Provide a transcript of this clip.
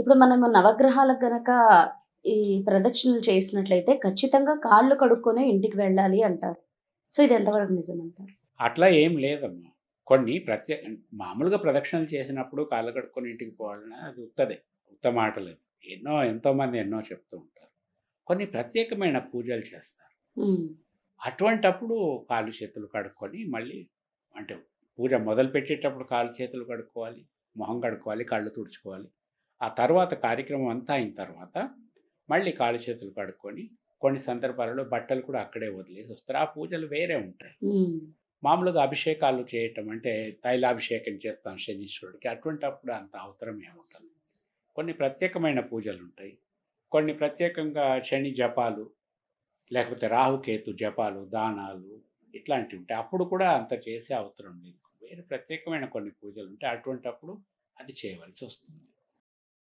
ఇప్పుడు మనము నవగ్రహాలకు గనక ఈ ప్రదక్షిణలు చేసినట్లయితే ఖచ్చితంగా కాళ్ళు కడుక్కొని ఇంటికి వెళ్ళాలి అంటారు. సో ఇది ఎంతవరకు నిజం అంటారు అట్లా ఏం లేదమ్మా. కొన్ని ప్రత్యేక మామూలుగా ప్రదక్షిణలు చేసినప్పుడు కాళ్ళు కడుక్కొని ఇంటికి పోవాలని అది ఉత్తదే ఉత్త మాటలు. ఎన్నో ఎంతోమంది ఎన్నో చెప్తూ ఉంటారు. కొన్ని ప్రత్యేకమైన పూజలు చేస్తారు. అటువంటప్పుడు కాళ్ళు చేతులు కడుక్కొని మళ్ళీ అంటే పూజ మొదలు పెట్టేటప్పుడు కాళ్ళు చేతులు కడుక్కోవాలి మొహం కడుక్కోవాలి కళ్ళు తుడుచుకోవాలి. ఆ తర్వాత కార్యక్రమం అంతా అయిన తర్వాత మళ్ళీ కాళ్ళు చేతులు కడుక్కొని కొన్ని సందర్భాలలో బట్టలు కూడా అక్కడే వదిలేసి వస్తారు. ఆ పూజలు వేరే ఉంటాయి. మామూలుగా అభిషేకాలు చేయటం అంటే తైలాభిషేకం చేస్తాం శనీశ్వరుడికి. అటువంటప్పుడు అంత అవసరం ఏమవుతుంది కొన్ని ప్రత్యేకమైన పూజలు ఉంటాయి. కొన్ని ప్రత్యేకంగా శని జపాలు లేకపోతే రాహుకేతు జపాలు దానాలు ఇట్లాంటివి ఉంటాయి. అప్పుడు కూడా అంత చేసే అవసరం లేదు. వేరే ప్రత్యేకమైన కొన్ని పూజలు ఉంటాయి అటువంటప్పుడు అది చేయవలసి వస్తుంది.